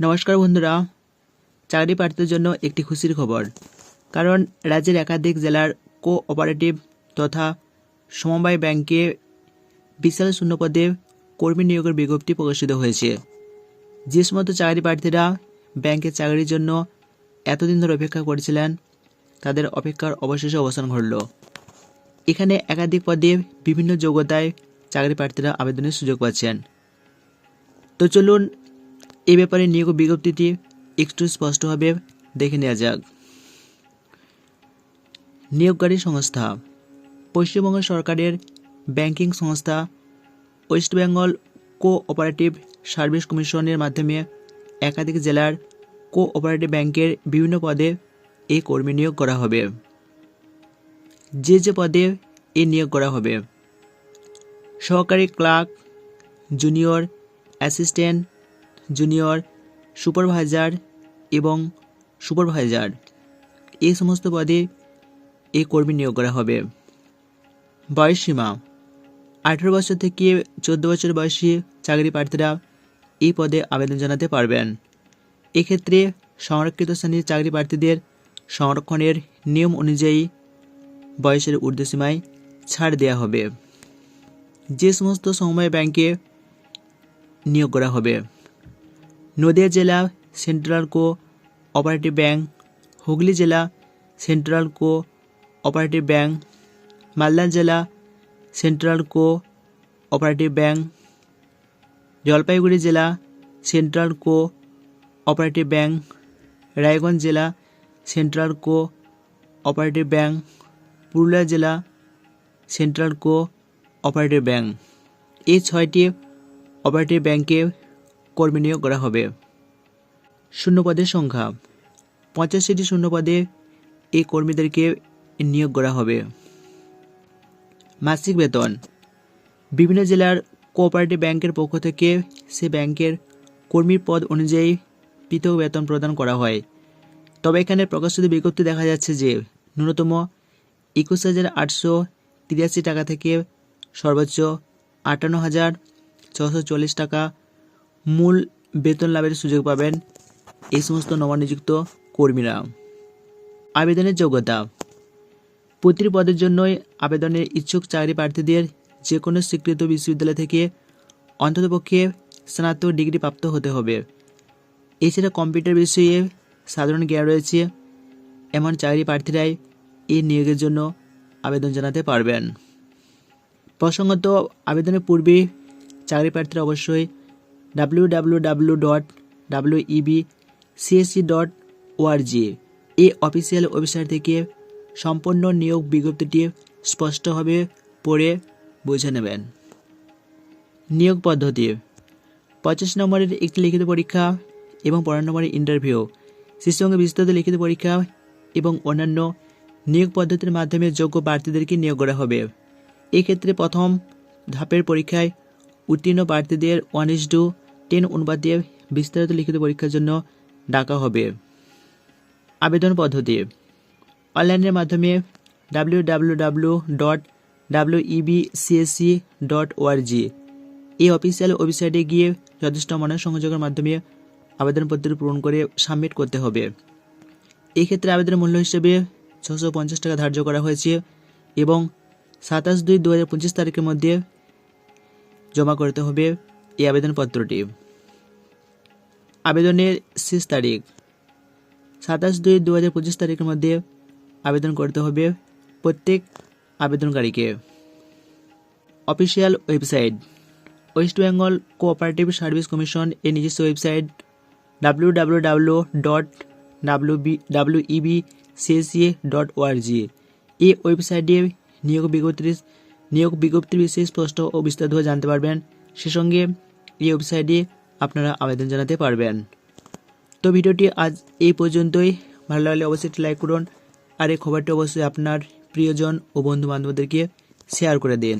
নমস্কার বন্ধুরা। চাকরি প্রার্থীদের জন্য একটি খুশির খবর। কারণ রাজ্যের একাধিক জেলার কো অপারেটিভ তথা সমবায় ব্যাংকে বিশাল শূন্যপদে কর্মী নিয়োগের বিজ্ঞপ্তি প্রকাশিত হয়েছে। যে সমস্ত চাকরি প্রার্থীরা ব্যাংকের চাকরির জন্য এতদিন ধরে অপেক্ষা করেছিলেন, তাদের অপেক্ষার অবশেষে অবসান ঘটল। এখানে একাধিক পদে বিভিন্ন যোগ্যতায় চাকরি প্রার্থীরা আবেদনের সুযোগ পাচ্ছেন। তো চলুন এ ব্যাপারে নিয়োগ বিজ্ঞপ্তিটি একটু স্পষ্টভাবে দেখে নেওয়া যাক। নিয়োগকারী সংস্থা, পশ্চিমবঙ্গ সরকারের ব্যাংকিং সংস্থা, West Bengal co operative service কমিশনের মাধ্যমে একাধিক জেলার কো অপারেটিভ ব্যাংকের বিভিন্ন পদে এই কর্মী নিয়োগ করা হবে। যে যে পদে এ নিয়োগ করা হবে, সহকারী clerk, junior assistant junior, supervisor এবং সুপারভাইজার। এই সমস্ত পদে এই কর্মী নিয়োগ করা হবে। বয়সসীমা আঠেরো বছর থেকে চোদ্দ বছর বয়সী চাকরি প্রার্থীরা এই পদে আবেদন জানাতে পারবেন। এক্ষেত্রে সংরক্ষিত শ্রেণির চাকরি প্রার্থীদের সংরক্ষণের নিয়ম অনুযায়ী বয়সের ঊর্ধ্বসীমায় ছাড় দেওয়া হবে। যে সমস্ত সমবায় ব্যাংকে নিয়োগ করা হবে। নদিয়া জেলা central co operative bank, Hooghly জেলা central co operative bank, Malda জেলা central co operative bank, Jalpaiguri জেলা central co operative bank, Raiganj জেলা central co operative bank, Purulia জেলা সেন্ট্রাল কো অপারেটিভ ব্যাংক। এই ছয়টি অপারেটিভ ব্যাংকে কর্মী নিয়োগ করা হবে। শূন্যপদের সংখ্যা। পঁচাশিটি শূন্যপদে এই কর্মীদেরকে নিয়োগ করা হবে। মাসিক বেতন। বিভিন্ন জেলার কোঅপারেটিভ ব্যাংকের পক্ষ থেকে সে ব্যাংকের কর্মীর পদ অনুযায়ী পৃথক বেতন প্রদান করা হয়। তবে এখানে প্রকাশিত বিজ্ঞপ্তি দেখা যাচ্ছে যে ন্যূনতম একুশ হাজার আটশো তিরাশি টাকা থেকে সর্বোচ্চ আটান্ন হাজার ছশো চল্লিশ টাকা মূল বেতন লাভের সুযোগ পাবেন এই সমস্ত নবনিযুক্ত কর্মীরা। আবেদনের যোগ্যতা। প্রতিটি পদের জন্যই আবেদনের ইচ্ছুক চাকরি প্রার্থীদের যে কোনো স্বীকৃত বিশ্ববিদ্যালয় থেকে অন্ততপক্ষে স্নাতক ডিগ্রি প্রাপ্ত হতে হবে। এছাড়া কম্পিউটার বিষয়ে সাধারণ জ্ঞান রয়েছে, এমন চাকরি প্রার্থীরাই এই নিয়োগের জন্য আবেদন জানাতে পারবেন। প্রসঙ্গত, আবেদনের পূর্বে চাকরি প্রার্থীরা অবশ্যই W W W dot W EB CSC dot ORG এই অফিসিয়াল ওয়েবসাইট থেকে সম্পূর্ণ নিয়োগ বিজ্ঞপ্তিটি স্পষ্টভাবে পড়ে বুঝে নেবেন। নিয়োগ পদ্ধতি। পঁচিশ নম্বরের একটি লিখিত পরীক্ষা এবং পনেরো নম্বরের ইন্টারভিউ সঙ্গে বিস্তৃত লিখিত পরীক্ষা এবং অন্যান্য নিয়োগ পদ্ধতির মাধ্যমে যোগ্য প্রার্থীদেরকে নিয়োগ করা হবে। এক্ষেত্রে প্রথম ধাপের পরীক্ষায় উত্তীর্ণ প্রার্থীদের ওয়ান ইস টু টেন অনুবাদ দিয়ে বিস্তারিত লিখিত পরীক্ষার জন্য ডাকা হবে। আবেদন পদ্ধতি। অনলাইনের মাধ্যমে W W W dot W EB CSC dot ORG এই অফিসিয়াল ওয়েবসাইটে গিয়ে যথেষ্ট মনের সংযোগের মাধ্যমে আবেদনপত্র পূরণ করে সাবমিট করতে হবে। এই ক্ষেত্রে আবেদনের মূল্য হিসেবে ছশো পঞ্চাশ টাকা ধার্য করা হয়েছে এবং সাতাশ দুই দু হাজার পঁচিশ তারিখের মধ্যে জমা করতে হবে এই আবেদনপত্রটি। আবেদনের শেষ তারিখ, সাতাশ দুই দু হাজার পঁচিশ তারিখের মধ্যে আবেদন করতে হবে প্রত্যেক আবেদনকারীকে। Official website, West Bengal cooperative service commission এর নিজস্ব website, W W W dot W B W EB CSC dot ORG এই ওয়েবসাইটে নিয়োগ বিজ্ঞপ্তির নিয়োগ বিজ্ঞপ্তির বিষয়ে স্পষ্ট ও বিস্তারিতভাবে জানতে পারবেন। সে সঙ্গে এই ওয়েবসাইটে আপনারা আবেদন জানাতে পারবেন। তো ভিডিওটি আজ এই পর্যন্তই। ভালো লাগলে অবশ্যই লাইক করুন। আর এই খবরটি অবশ্যই আপনার প্রিয়জন ও বন্ধু বান্ধবদেরকে শেয়ার করে দিন।